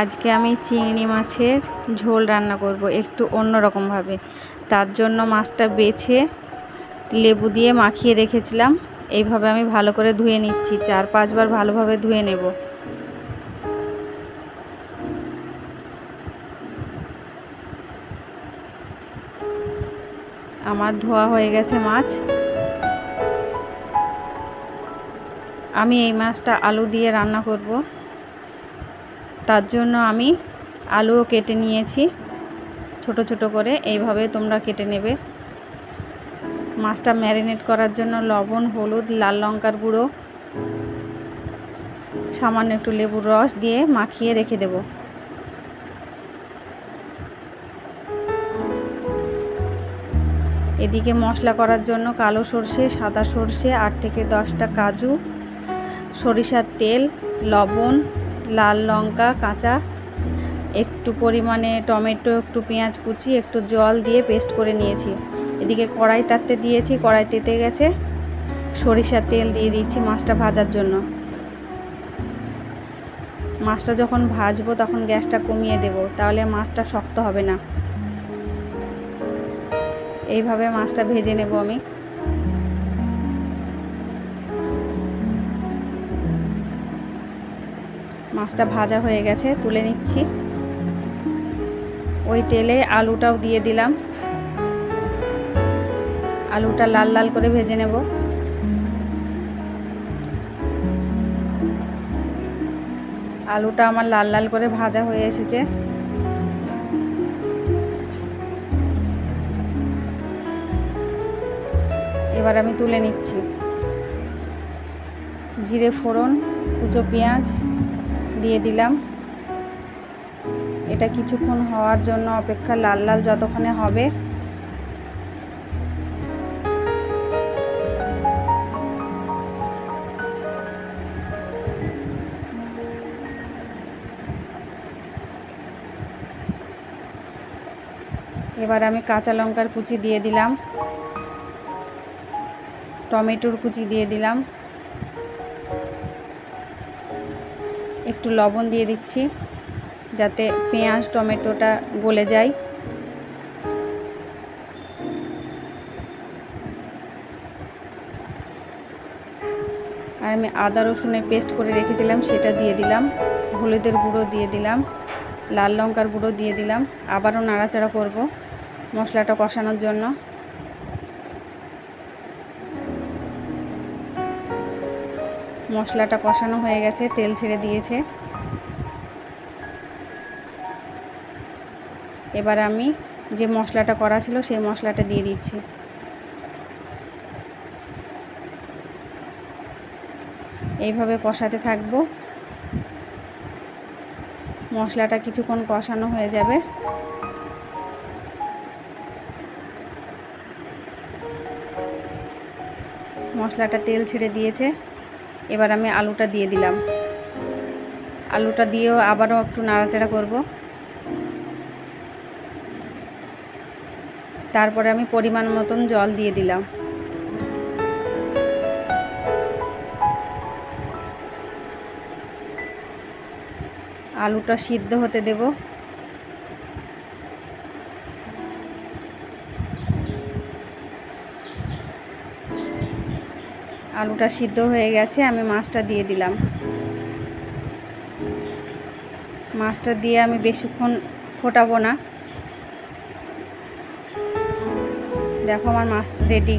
আজকে আমি চিংড়ি মাছের ঝোল রান্না করব একটু অন্য রকমভাবে তার জন্য মাছটা বেছে লেবু দিয়ে মাখিয়ে রেখেছিলাম। এইভাবে আমি ভালো করে ধুয়ে নিচ্ছি, চার পাঁচবার ভালোভাবে ধুয়ে নেব। আমার ধোয়া হয়ে গেছে মাছ। আমি এই মাছটা আলু দিয়ে রান্না করব। তার জন্য আমি আলুও কেটে নিয়েছি, ছোট ছোট করে। এইভাবে তোমরা কেটে নেবে। মাছটা ম্যারিনেট করার জন্য লবণ, হলুদ, লাল লঙ্কার গুঁড়ো, সামান্য একটু লেবুর রস দিয়ে মাখিয়ে রেখে দেব। এদিকে মশলা করার জন্য কালো সর্ষে, সাদা সর্ষে, আট থেকে দশটা কাজু, সরিষার তেল, লবণ লাল লঙ্কা, কাঁচা, একটু পরিমাণে টমেটো, একটু পেঁয়াজ কুচি, একটু জল দিয়ে পেস্ট করে নিয়েছি। এদিকে কড়াই তাতে দিয়েছি, কড়াই তেতে গেছে। সরিষার তেল দিয়ে দিচ্ছি মাছটা ভাজার জন্য। মাছটা যখন ভাজবো তখন গ্যাসটা কমিয়ে দেব, তাহলে মাছটা শক্ত হবে না। এইভাবে মাছটা ভেজে নেব আমি। মাছটা ভাজা হয়ে গেছে, তুলে নিচ্ছি। ওই তেলে আলুটাও দিয়ে দিলাম। আলুটা লাল লাল করে ভেজে নেব। আলুটা আমার লাল লাল করে ভাজা হয়ে এসেছে। এবার আমি তুলে নিচ্ছি। জিরে ফোড়ন, কুচো পেঁয়াজ দিয়ে দিলাম। এটা কিছুক্ষণ হওয়ার জন্য অপেক্ষা লাল লাল যতক্ষণে হবে। এবার আমি কাঁচা লঙ্কার কুচি দিয়ে দিলাম। টমেটোর কুচি দিয়ে দিলাম। একটু লবণ দিয়ে দিচ্ছি যাতে পেঁয়াজ, টমেটোটা গলে যায়। আর আমি আদা রসুনের পেস্ট করে রেখেছিলাম, সেটা দিয়ে দিলাম। হলুদের গুঁড়ো দিয়ে দিলাম, লাল লঙ্কার গুঁড়ো দিয়ে দিলাম। আবারও নাড়াচাড়া করব মশলাটা কষানোর জন্য। মশলাটা কষানো হয়ে গেছে, তেল ছেড়ে দিয়েছে। এবার আমি যে মশলাটা করা ছিল সেই মশলাটা দিয়ে দিচ্ছি। এইভাবে কষাতে থাকব। মশলাটা কিছুক্ষণ কষানো হয়ে যাবে। মশলাটা তেল ছেড়ে দিয়েছে। এবার আমি আলুটা দিয়ে দিলাম। আলুটা দিয়েও আবারও একটু নাড়াচাড়া করব। তারপরে আমি পরিমাণ মতন জল দিয়ে দিলাম। আলুটা সিদ্ধ হতে দেব। আলুটা সিদ্ধ হয়ে গেছে, আমি মাছটা দিয়ে দিলাম। মাছটা দিয়ে আমি বেশিক্ষণ ফোটাবো না। দেখো আমার মাছটা রেডি